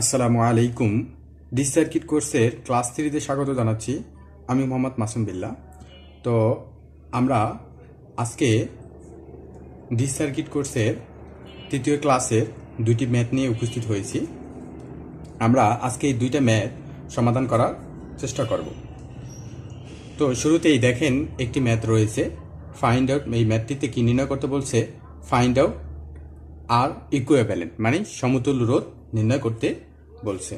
আসসালামু আলাইকুম। Dish circuit কোর্সের ক্লাস থ্রিতে স্বাগত জানাচ্ছি। আমি মোহাম্মদ মাসুম বিল্লা। তো আমরা আজকে ডিস সার্কিট কোর্সের তৃতীয় ক্লাসের দুইটি ম্যাথ নিয়ে উপস্থিত হয়েছি। আমরা আজকে এই দুইটা ম্যাথ সমাধান করার চেষ্টা করব। তো শুরুতেই দেখেন একটি ম্যাথ রয়েছে। ফাইন্ড আউট এই ম্যাথটিতে কি নির্ণয় করতে বলছে? ফাইন্ড আউট আর ইকুইভ্যালেন্ট মানে সমতুল রোধ নির্ণয় করতে বলছে।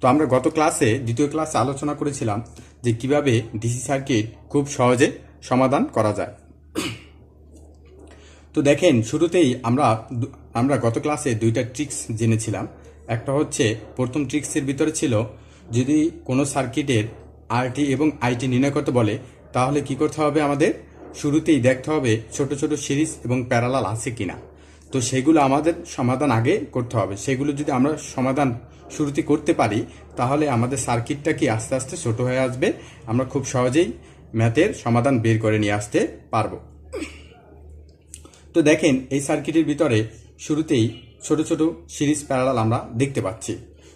তো আমরা গত ক্লাসে, দ্বিতীয় ক্লাসে আলোচনা করেছিলাম যে কীভাবে ডিসি সার্কিট খুব সহজে সমাধান করা যায়। তো দেখেন, শুরুতেই আমরা আমরা গত ক্লাসে দুইটা ট্রিক্স জেনেছিলাম। একটা হচ্ছে, প্রথম ট্রিক্সের ভিতরে ছিল, যদি কোনো সার্কিটের আরটি এবং আইটি নির্ণয় করতে বলে, তাহলে কি করতে হবে আমাদের? শুরুতেই দেখতে হবে ছোট ছোট সিরিজ এবং প্যারালাল আছে কিনা। তো সেগুলো আমাদের সমাধান আগে করতে হবে। সেগুলো যদি আমরা সমাধান শুরুতে করতে পারি, তাহলে আমাদের সার্কিটটা কি আস্তে আস্তে ছোট হয়ে আসবে, আমরা খুব সহজেই ম্যাথের সমাধান বের করে নিয়ে আসতে পারব। তো দেখেন, এই সার্কিটের ভিতরে শুরুতেই ছোট ছোট সিরিজ প্যারালাল আমরা দেখতে পাচ্ছি।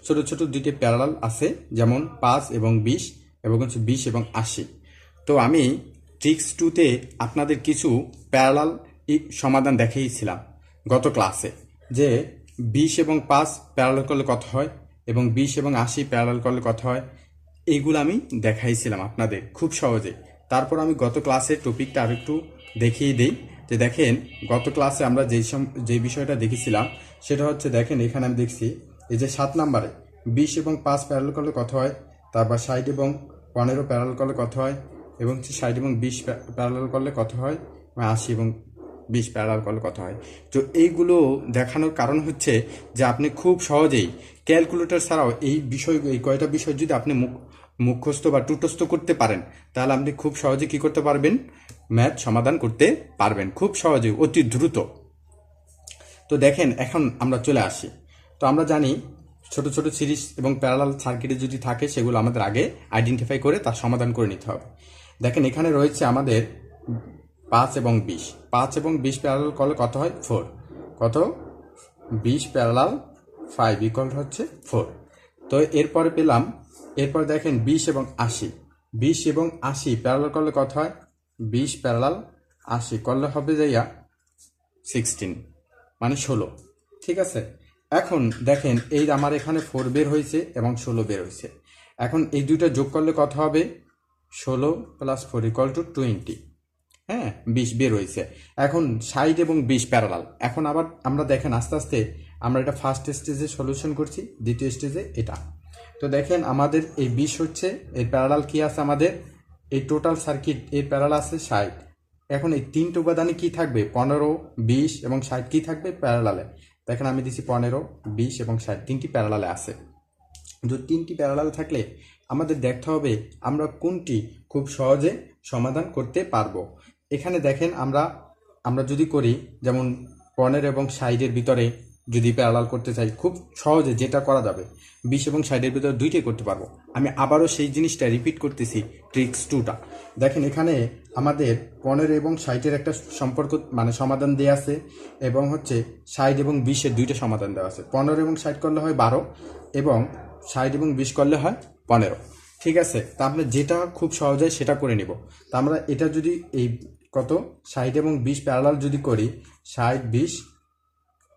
ছোট ছোট দুইটি প্যারালাল আছে, যেমন পাঁচ এবং বিশ, এবং হচ্ছে বিশ এবং আশি। তো আমি ট্রিক্স টুতে আপনাদের কিছু প্যারালাল সমাধান দেখিয়েছিলাম। গত ক্লাসে যে বিশ এবং পাঁচ প্যারালাল করলে কত হয় এবং বিশ এবং আশি প্যারালাল করলে কত হয় এইগুলো আমি দেখাইছিলাম আপনাদের খুব সহজে। তারপর আমি গত ক্লাসের টপিকটা আরেকটু দেখিয়ে দিই, যে দেখেন গত ক্লাসে আমরা যেই সম, যে বিষয়টা দেখেছিলাম, সেটা হচ্ছে দেখেন এখানে আমি দেখছি, এই যে সাত নাম্বারে বিশ এবং পাঁচ প্যারাল করলে কত হয়, তারপর ষাট এবং পনেরো প্যারাল করলে কত হয়, এবং ষাট এবং বিশ প্যারাল করলে কত হয় আশি এবং বিশ প্যারাল করলে কত হয়। তো এইগুলো দেখানোর কারণ হচ্ছে যে আপনি খুব সহজেই ক্যালকুলেটর ছাড়াও এই বিষয়, এই কয়টা বিষয় যদি আপনি মুখ, মুখস্থ বা টুটস্থ করতে পারেন, তাহলে আপনি খুব সহজে কি করতে পারবেন? ম্যাথ সমাধান করতে পারবেন, খুব সহজে, অতি দ্রুত। তো দেখেন, এখন আমরা চলে আসি। তো আমরা জানি ছোট ছোট সিরিজ এবং প্যারালাল সার্কিটে যদি থাকে, সেগুলো আমাদের আগে আইডেন্টিফাই করে তার সমাধান করে নিতে হবে। দেখেন, এখানে রয়েছে আমাদের পাঁচ এবং বিশ। পাঁচ এবং বিশ প্যারালাল করলে কত হয়? ফোর কত? বিশ প্যারালাল ফাইভ ইকল হচ্ছে ফোর তো এরপরে পেলাম, এরপর দেখেন বিশ এবং আশি। বিশ এবং আশি প্যারালাল করলে কত হয়? বিশ প্যারালাল আশি করলে হবে যাইয়া সিক্সটিন মানে ষোলো। ঠিক আছে? এখন দেখেন এই আমার এখানে ফোর বের হয়েছে এবং ষোলো বের হয়েছে। এখন এই দুইটা যোগ করলে কত হবে? ষোলো plus four equal to twenty হ্যাঁ বিশ বের হয়েছে। এখন ষাট এবং বিশ প্যারালাল এখন আবার আমরা দেখেন আস্তে আস্তে আমরা এটা ফার্স্ট স্টেজে সলিউশন করছি, দ্বিতীয় স্টেজে এটা। তো দেখেন আমাদের এই বিশ হচ্ছে, এর প্যারালাল কি আছে আমাদের? এই টোটাল সার্কিট এর প্যারালাল আছে ষাট। এখন এই তিনটে উপাদানে কি থাকবে? পনেরো বিশ এবং ষাট কি থাকবে? প্যারালালে দেখেন আমি দিছি পনেরো বিশ এবং ষাট, তিনটি প্যারালালে আছে। দু তিনটি প্যারালাল থাকলে আমাদের দেখতে হবে আমরা কোনটি খুব সহজে সমাধান করতে পারব। এখানে দেখেন আমরা আমরা যদি করি, যেমন পনেরো এবং ষাটের ভিতরে যদি প্যারালাল করতে চাই, খুব সহজে যেটা করা যাবে, বিশ এবং ষাটের ভিতরে দুইটাই করতে পারব। আমি আবারও সেই জিনিসটা রিপিট করতেছি ট্রিক্স টুটা দেখেন এখানে আমাদের পনেরো এবং ষাটের একটা সম্পর্ক মানে সমাধান দেওয়া আছে, এবং হচ্ছে সাইড এবং বিশের দুইটা সমাধান দেওয়া আছে। পনেরো এবং সাইড করলে হয় বারো, এবং সাইড এবং বিশ করলে হয় পনেরো। ঠিক আছে? তা আমরা যেটা খুব সহজে সেটা করে নিব। তা আমরা এটা যদি এই কত? ষাট এবং বিশ প্যারালাল যদি করি, ষাট, বিশ,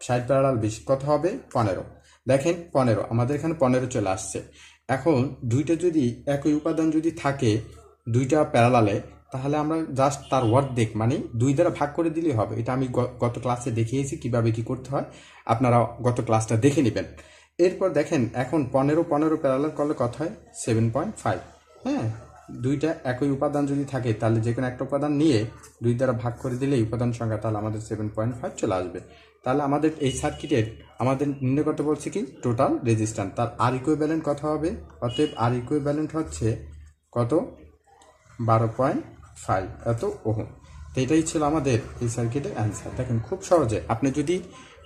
ষাট প্যারালাল বিশ, কত হবে? পনেরো। দেখেন, পনেরো। আমাদের এখানে পনেরো চলে আসছে। এখন দুইটা যদি একই উপাদান যদি থাকে দুইটা প্যারালালে তাহলে আমরা জাস্ট তার অর্ধেক মানে দুই দ্বারা ভাগ করে দিলেই হবে। এটা আমি গত ক্লাসে দেখিয়েছি কীভাবে কি করতে হয়। আপনারা গত ক্লাসটা দেখে নেবেন। এরপর দেখেন, এখন পনেরো পনেরো প্যারালাল করলে কত হয়? সেভেন পয়েন্ট ফাইভ হ্যাঁ? দুইটা একই উপাদান যদি থাকে, তাহলে যে কোনো একটা উপাদান নিয়ে দুই দ্বারা ভাগ করে দিলে উপাদান সংখ্যা তাহলে আমাদের সেভেন পয়েন্ট ফাইভ চলে আসবে। তাহলে আমাদের এই সার্কিটের আমাদের নির্ণয় করতে বলছে কি? টোটাল রেজিস্ট্যান্স তার আর ইকুইভ্যালেন্ট কত হবে? অতএব আর ইকুইভ্যালেন্ট হচ্ছে কত? বারো পয়েন্ট ফাইভ এত ওহম। তো এটাই ছিল আমাদের এই সার্কিটের অ্যান্সার দেখেন খুব সহজে আপনি যদি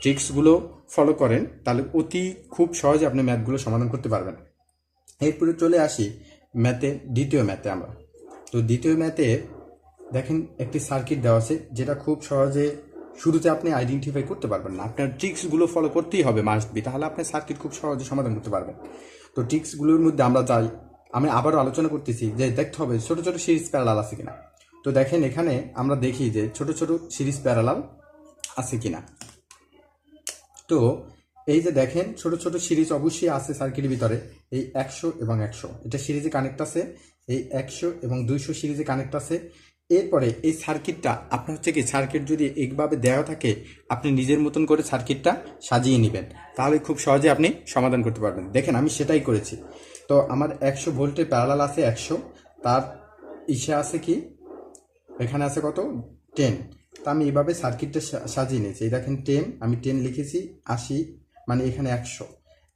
ট্রিক্সগুলো ফলো করেন, তাহলে অতি খুব সহজে আপনি ম্যাথগুলো সমাধান করতে পারবেন। এরপরে চলে আসি ম্যাথে, দ্বিতীয় ম্যাথে আমরা। তো দ্বিতীয় ম্যাথে দেখেন একটি সার্কিট দেওয়া আছে, যেটা খুব সহজে শুরুতে আপনি আইডেন্টিফাই করতে পারবেন না। আপনার ট্রিক্সগুলো ফলো করতেই হবে মাস্ট বি তাহলে আপনি সার্কিট খুব সহজে সমাধান করতে পারবেন। তো ট্রিক্সগুলোর মধ্যে আমরা যাই আমি আবারও আলোচনা করতেছি যে দেখতে হবে ছোট ছোট সিরিজ প্যারালাল আছে কিনা। তো দেখেন এখানে আমরা দেখি যে ছোট ছোট সিরিজ প্যারালাল আছে কিনা। তো এই যে দেখেন, ছোট ছোট সিরিজ অবশ্যই আছে সার্কিটের ভিতরে। এই একশো এবং একশো। এটা সিরিজে কানেক্ট আছে। এই একশো এবং দুইশো সিরিজে কানেক্ট আছে। এরপরে এই সার্কিটটা আপনার হচ্ছে কি সার্কিট যদি এইভাবে দেওয়া থাকে, আপনি নিজের মতন করে সার্কিটটা সাজিয়ে নেবেন। তাহলে খুব সহজে আপনি সমাধান করতে পারবেন। দেখেন, আমি সেটাই করেছি। তো আমার একশো ভোল্টে প্যারালাল আছে একশো। তার ইসে আছে কি? এখানে আছে কত? টেন তা আমি এইভাবে সার্কিটটা সাজিয়ে নিয়েছি। এই দেখেন টেন আমি টেন লিখেছি, আশি মানে এখানে একশো।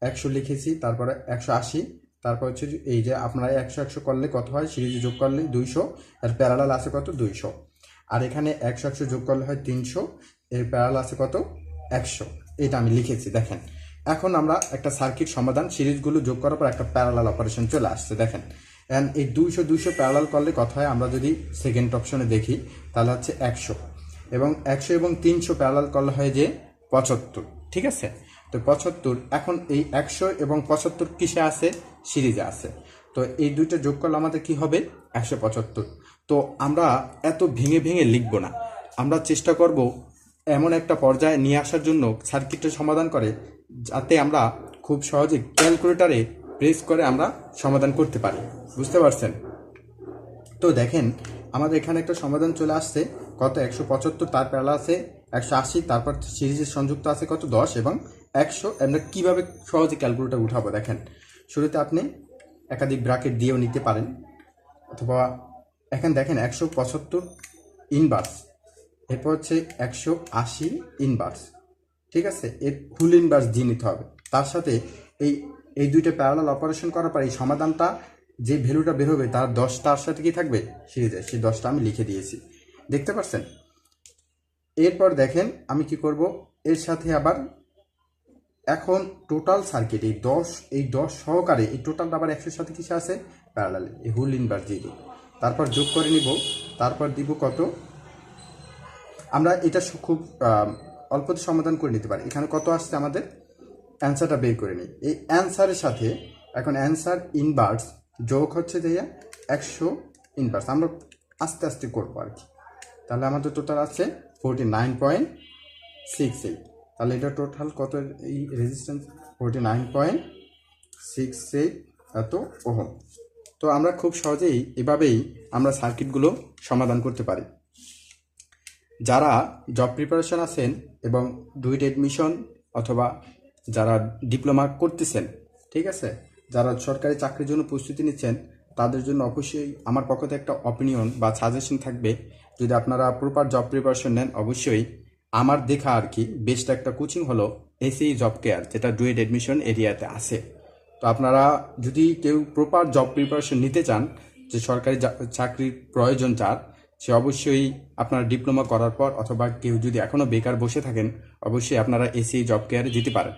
একশো লিখেছি, তারপরে একশো আশি, তারপর হচ্ছে এই যে আপনারা একশো একশো করলে কত হয়? সিরিজে যোগ করলে দুইশো, আর প্যারালাল আছে কত? দুইশো। আর এখানে একশো একশো যোগ করলে হয় তিনশো, এর প্যারালাল আছে কত? একশো। এটা আমি লিখেছি, দেখেন। এখন আমরা একটা সার্কিট সমাধান, সিরিজগুলো যোগ করার পর একটা প্যারালাল অপারেশন চলে আসছে, দেখেন। অ্যান্ড এই দুইশো দুইশো প্যারালাল করলে কত হয়? আমরা যদি সেকেন্ড অপশনে দেখি, তাহলে হচ্ছে একশো। এবং একশো এবং তিনশো প্যারালাল করলে হয় যে পঁচাত্তর, ঠিক আছে? তো পঁচাত্তর, এখন এই একশো এবং পঁচাত্তর কিসে আছে? সিরিজে আছে। তো এই দুইটা যোগ করলে আমাদের কি হবে? একশো পঁচাত্তর। তো আমরা এত ভেঙে ভেঙে লিখব না। আমরা চেষ্টা করব এমন একটা পর্যায়ে নিয়ে আসার জন্য সার্কিটটা সমাধান করে, যাতে আমরা খুব সহজে ক্যালকুলেটারে প্রেস করে আমরা সমাধান করতে পারি। বুঝতে পারছেন? তো দেখেন, আমাদের এখানে একটা সমাধান চলে আসছে। কত? একশো পঁচাত্তর, তার প্যালা আছে। একশো আশি, তারপর সিরিজের সংযুক্ত আছে কত? দশ এবং একশো, আমরা কীভাবে সহজে ক্যালকুলেটার উঠাবো? দেখেন, শুরুতে আপনি একাধিক ব্রাকেট দিয়েও নিতে পারেন, অথবা এখন দেখেন একশো পঁচাত্তর ইনভার্স এরপর হচ্ছে একশো আশি ইনভার্স ঠিক আছে? এর ফুল ইনভার্স দিয়ে নিতে হবে। তার সাথে এই এই দুইটা প্যারালাল অপারেশন করার পর এই সমাধানটা, যে ভ্যালুটা বের হবে তার দশ, তার সাথে কি থাকবে? সিরিজে সেই দশটা আমি লিখে দিয়েছি। দেখতে পাচ্ছেন? এরপর দেখেন আমি কি করব? এর সাথে আবার এখন টোটাল সার্কিট এই দশ এই দশ সহকারে এই টোটালটা আবার একশোর সাথে কিসে আছে? প্যারালালে এই হুল ইনভার্স দিয়ে দিই। তারপর যোগ করে নিব, তারপর দিব কত? আমরা এটা খুব অল্পতে সমাধান করে নিতে পারি। এখানে কত আসছে আমাদের? অ্যান্সারটা বের করে নিই। এই অ্যান্সারের সাথে এখন অ্যান্সার ইনভার্স যোগ হচ্ছে যে একশো ইনভার্স আমরা আস্তে আস্তে করব আর কি। তাহলে আমাদের টোটাল আছে forty nine point six eight তাহলে এটা টোটাল কত এই resistance forty nine point six eight এত ওহম। তো আমরা খুব সহজেই এভাবেই আমরা সার্কিটগুলো সমাধান করতে পারি। যারা জব প্রিপারেশন আছেন এবং ডুইট এডমিশন অথবা যারা ডিপ্লোমা করতেছেন, ঠিক আছে? যারা সরকারি চাকরির জন্য প্রস্তুতি নিচ্ছেন, তাদের জন্য অবশ্যই আমার পক্ষ থেকে একটা অপিনিয়ন বা সাজেশন থাকবে। যদি আপনারা প্রপার জব প্রিপারেশন নেন, অবশ্যই আমার দেখা আর কি বেস্ট একটা কোচিং হলো এসি জব কেয়ার যেটা ডুয়েট অ্যাডমিশন এরিয়াতে আছে। তো আপনারা যদি কেউ প্রপার জব প্রিপারেশন নিতে চান, যে সরকারি চাকরির প্রয়োজন যার, সে অবশ্যই আপনার ডিপ্লোমা করার পর অথবা কেউ যদি এখনও বেকার বসে থাকেন, অবশ্যই আপনারা এসি জব কেয়ারে যেতে পারেন।